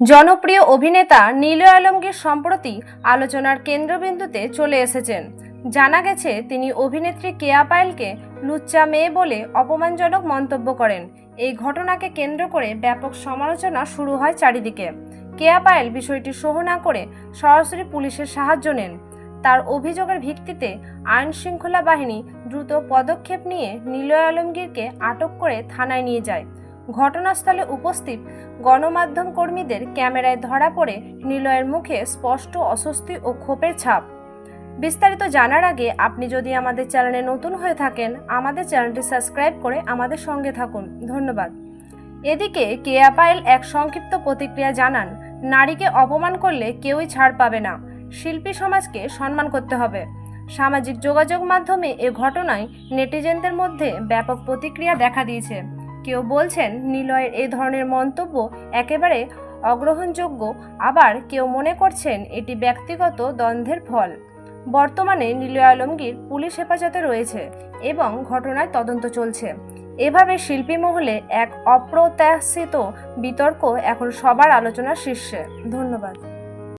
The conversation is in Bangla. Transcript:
জনপ্রিয় অভিনেতা নীল আলমগীর সম্প্রতি আলোচনার কেন্দ্রবিন্দুতে চলে এসেছেন। জানা গেছে, তিনি অভিনেত্রী কেয়া পায়েলকে লুচ্চা মেয়ে বলে অপমানজনক মন্তব্য করেন। এই ঘটনাকে কেন্দ্র করে ব্যাপক সমালোচনা শুরু হয় চারিদিকে। কেয়া পায়েল বিষয়টি সহ না করে সরাসরি পুলিশের সাহায্য নেন। তার অভিযোগের ভিত্তিতে আইন শৃঙ্খলা বাহিনী দ্রুত পদক্ষেপ নিয়ে নিলয় আলমগীরকে আটক করে থানায় নিয়ে যায়। ঘটনাস্থলে উপস্থিত গণমাধ্যম কর্মীদের ক্যামেরায় ধরা পড়ে নিলয়ের মুখে স্পষ্ট অস্বস্তি ও ক্ষোভের ছাপ। বিস্তারিত জানার আগে আপনি যদি আমাদের চ্যানেলে নতুন হয়ে থাকেন, আমাদের চ্যানেলটি সাবস্ক্রাইব করে আমাদের সঙ্গে থাকুন। ধন্যবাদ। এদিকে কেয়া পায়েল এক সংক্ষিপ্ত প্রতিক্রিয়া জানান, নারীকে অপমান করলে কেউই ছাড় পাবে না। শিল্পী সমাজকে সম্মান করতে হবে। সামাজিক যোগাযোগ মাধ্যমে এ ঘটনায় নেটিজেনদের মধ্যে ব্যাপক প্রতিক্রিয়া দেখা দিয়েছে। কেউ বলছেন, নিলয়ের এ ধরনের মন্তব্য একেবারে অগ্রহণযোগ্য। আবার কেউ মনে করছেন, এটি ব্যক্তিগত দ্বন্দ্বের ফল। বর্তমানে নিলয় আলমগীর পুলিশ হেফাজতে রয়েছে এবং ঘটনার তদন্ত চলছে। এভাবে শিল্পী মহলে এক অপ্রত্যাশিত বিতর্ক এখন সবার আলোচনার শীর্ষে। ধন্যবাদ।